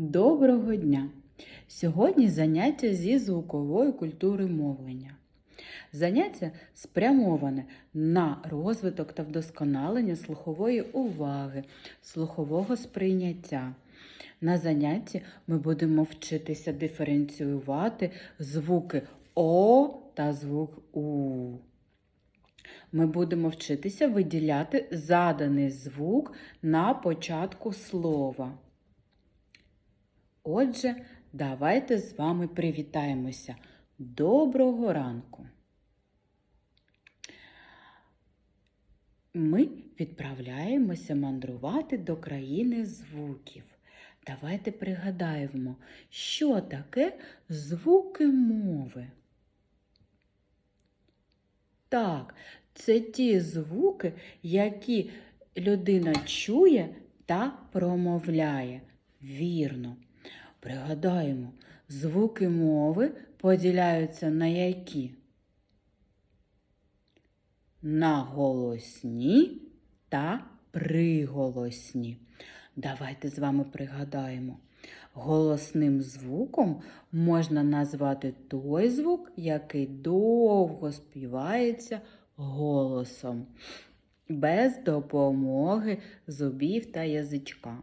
Доброго дня! Сьогодні заняття зі звукової культури мовлення. Заняття спрямоване на розвиток та вдосконалення слухової уваги, слухового сприйняття. На занятті ми будемо вчитися диференціювати звуки О та звук У. Ми будемо вчитися виділяти заданий звук на початку слова. Отже, давайте з вами привітаємося. Доброго ранку! Ми відправляємося мандрувати до країни звуків. Давайте пригадаємо, що таке звуки мови. Так, це ті звуки, які людина чує та промовляє. Вірно. Пригадаємо, звуки мови поділяються на які? На голосні та приголосні. Давайте з вами пригадаємо. Голосним звуком можна назвати той звук, який довго співається голосом, без допомоги зубів та язичка.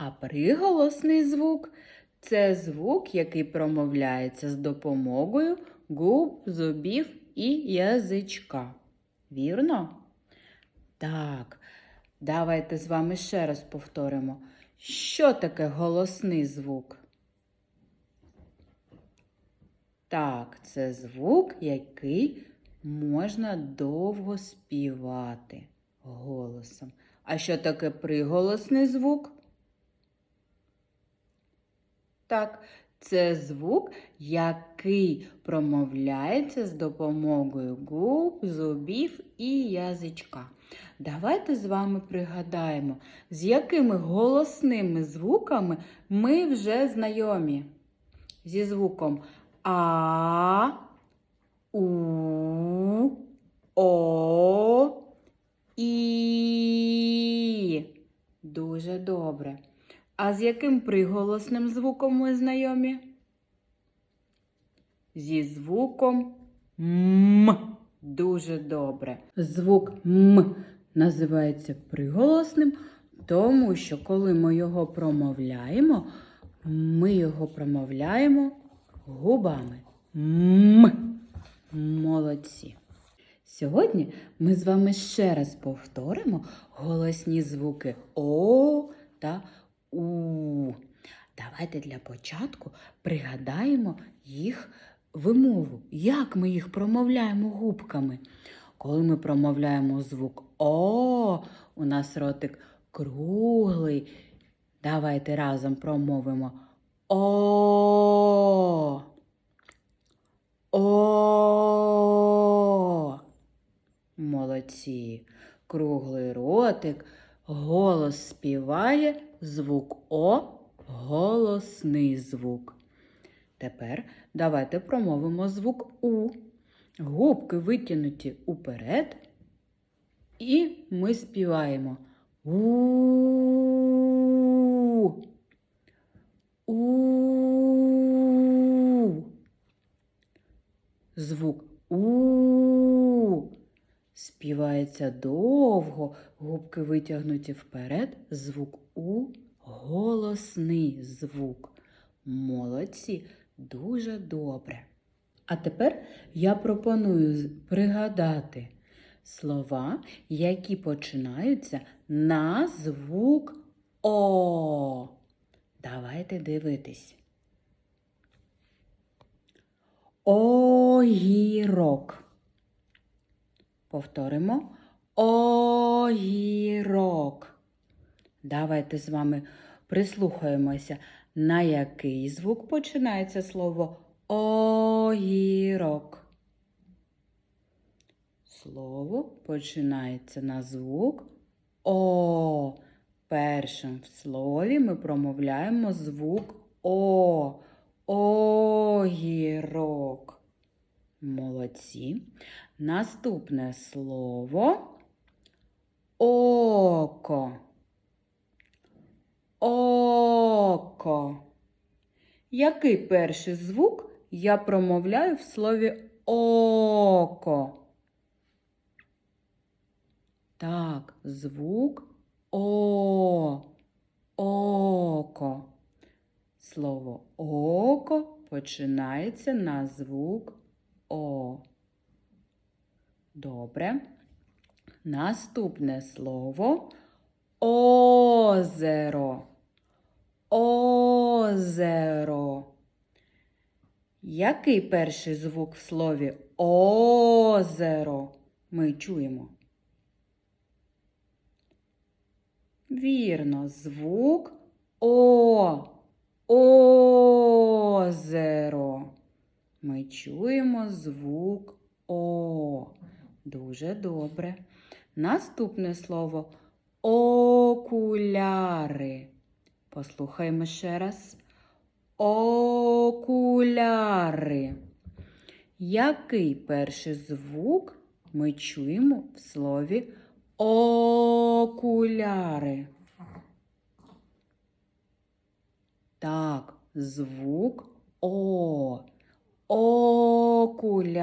А приголосний звук це звук, який промовляється з допомогою губ, зубів і язичка. Вірно? Так, давайте з вами ще раз повторимо. Що таке голосний звук? Так, це звук, який можна довго співати голосом. А що таке приголосний звук? Так, це звук, який промовляється з допомогою губ, зубів і язичка. Давайте з вами пригадаємо, з якими голосними звуками ми вже знайомі. Зі звуком А, У, О, І. Дуже добре. А з яким приголосним звуком ми знайомі? Зі звуком М. Дуже добре. Звук М називається приголосним, тому що коли ми його промовляємо, ми його промовляємо губами. М. Молодці. Сьогодні ми з вами ще раз повторимо голосні звуки О та У. Давайте для початку пригадаємо їх вимову. Як ми їх промовляємо губками? Коли ми промовляємо звук О, у нас ротик круглий. Давайте разом промовимо О. О. Молодці. Круглий ротик. Голос співає звук О, голосний звук. Тепер давайте промовимо звук У. Губки витягнуті уперед. І ми співаємо У. У. Звук У. Співається довго, губки витягнуті вперед, звук У голосний звук. Молодці, дуже добре. А тепер я пропоную пригадати слова, які починаються на звук О. Давайте дивитись. Огірок. Повторимо огірок. Давайте з вами прислухаємося, на який звук починається слово огірок. Слово починається на звук О. Першим в слові ми промовляємо звук О. Огірок. Молодці. Наступне слово око. Око. Який перший звук я промовляю в слові око? Так, звук О. Око. Слово око починається на звук О. Добре. Наступне слово озеро. Озеро. Який перший звук в слові озеро ми чуємо? Вірно, звук О. Озеро. Ми чуємо звук О. Дуже добре. Наступне слово окуляри. Послухаймо ще раз. Окуляри. Який перший звук ми чуємо в слові окуляри? Так, звук О. Окуляри.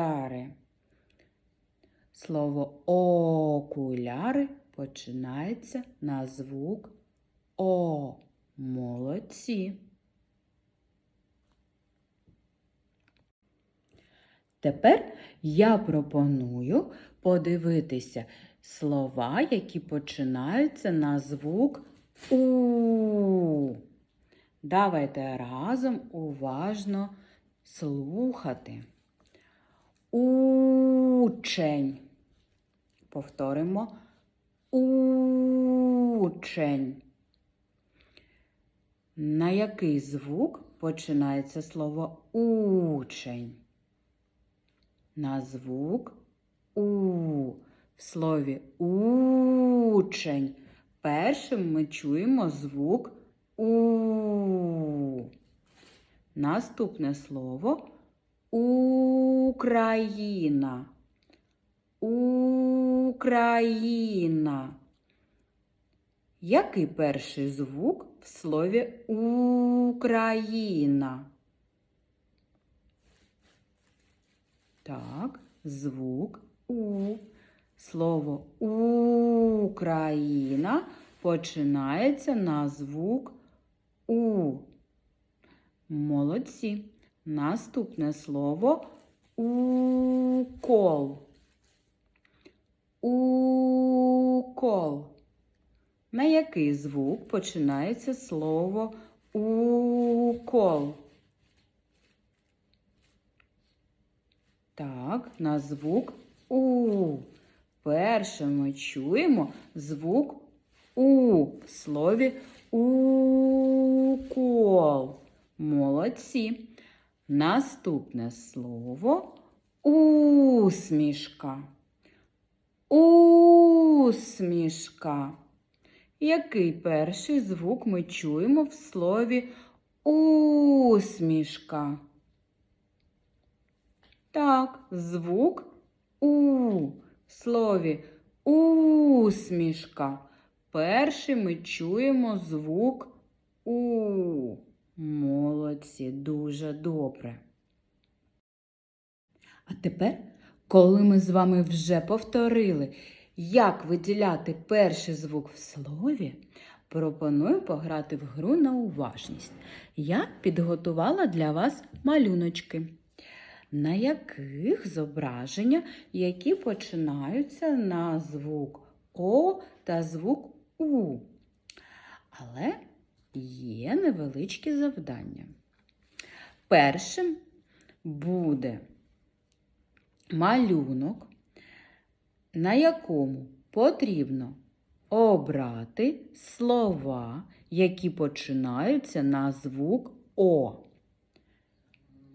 Слово окуляри починається на звук О. Молодці. Тепер я пропоную подивитися слова, які починаються на звук У. Давайте разом уважно слухати. Учень. Повторимо. Учень. На який звук починається слово учень? На звук У. В слові учень. Першим ми чуємо звук У. Наступне слово Україна. Україна. Який перший звук в слові Україна? Так, звук У. Слово Україна починається на звук У. Молодці. Наступне слово укол. Укол. На який звук починається слово укол? Так, на звук У. Перше ми чуємо звук У в слові укол. Молодці. Наступне слово усмішка. Усмішка. Який перший звук ми чуємо в слові усмішка? Так, звук У в слові усмішка. Перший ми чуємо звук У. Молодці, дуже добре. А тепер, коли ми з вами вже повторили, як виділяти перший звук в слові, пропоную пограти в гру на уважність. Я підготувала для вас малюночки, на яких зображення, які починаються на звук О та звук У. Але є невеличкі завдання. Першим буде малюнок, на якому потрібно обрати слова, які починаються на звук О.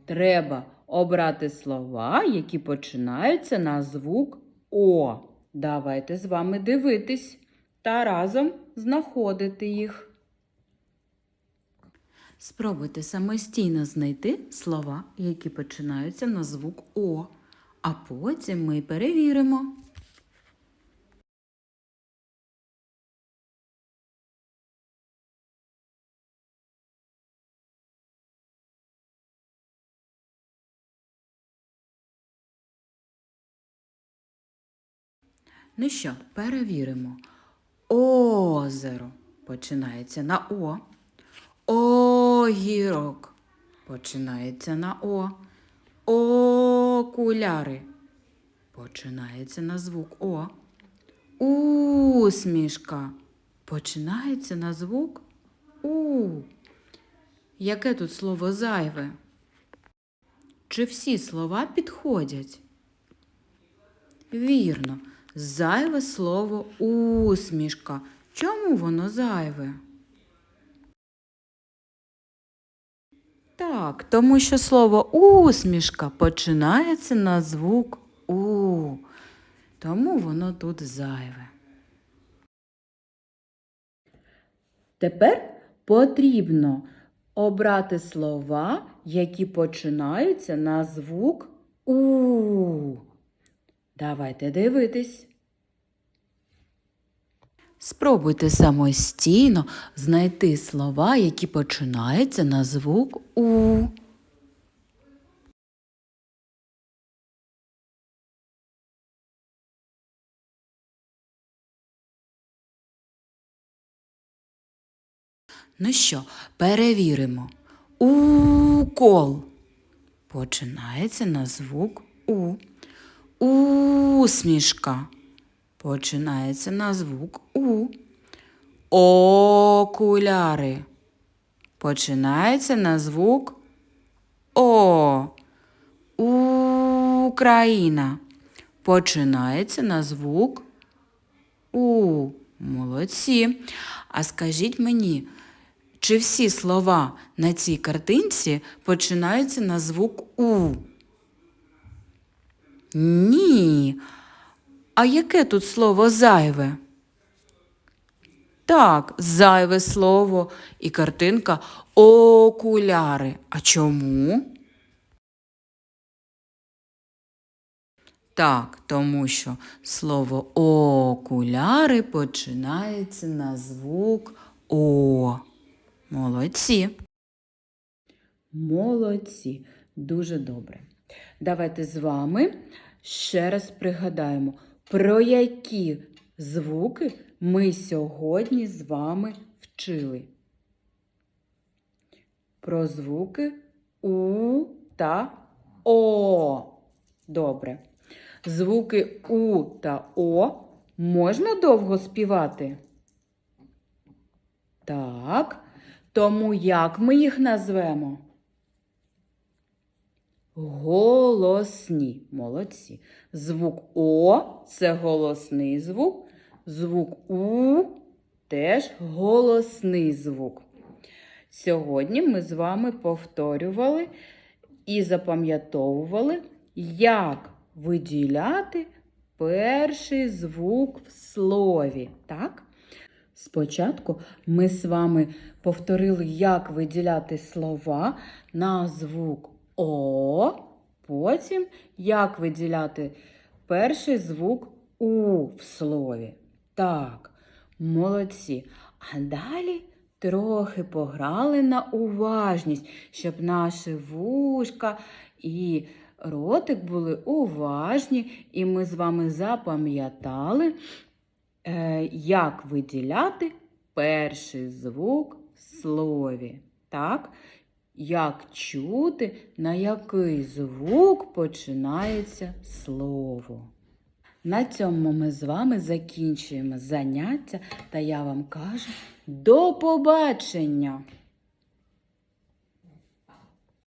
Треба обрати слова, які починаються на звук О. Давайте з вами дивитись та разом знаходити їх. Спробуйте самостійно знайти слова, які починаються на звук О, а потім ми перевіримо. Ну що, перевіримо. Озеро починається на О. О. Огірок починається на О. Окуляри починається на звук О. Усмішка починається на звук У. Яке тут слово зайве? Чи всі слова підходять? Вірно, зайве слово усмішка. Чому воно зайве? Так, тому що слово усмішка починається на звук У. Тому воно тут зайве. Тепер потрібно обрати слова, які починаються на звук У. Давайте дивитись. Спробуйте самостійно знайти слова, які починаються на звук У. Ну що, перевіримо. Укол починається на звук У. Усмішка починається на звук У. Окуляри починається на звук О. Україна починається на звук У. Молодці. А скажіть мені, чи всі слова на цій картинці починаються на звук У? Ні. А яке тут слово зайве? Так, зайве слово і картинка окуляри. А чому? Так, тому що слово окуляри починається на звук О. Молодці. Молодці. Дуже добре. Давайте з вами ще раз пригадаємо, про які звуки ми сьогодні з вами вчили. Про звуки У та О. Добре. Звуки У та О можна довго співати? Так. Тому як ми їх назвемо? Голосні. Молодці. Звук О це голосний звук. Звук У теж голосний звук. Сьогодні ми з вами повторювали і запам'ятовували, як виділяти перший звук в слові. Так? Спочатку ми з вами повторили, як виділяти слова на звук О, потім як виділяти перший звук У в слові. Так, молодці. А далі трохи пограли на уважність, щоб наші вушка і ротик були уважні, і ми з вами запам'ятали, е, як виділяти перший звук в слові. Так? Як чути, на який звук починається слово. На цьому ми з вами закінчуємо заняття, та я вам кажу до побачення!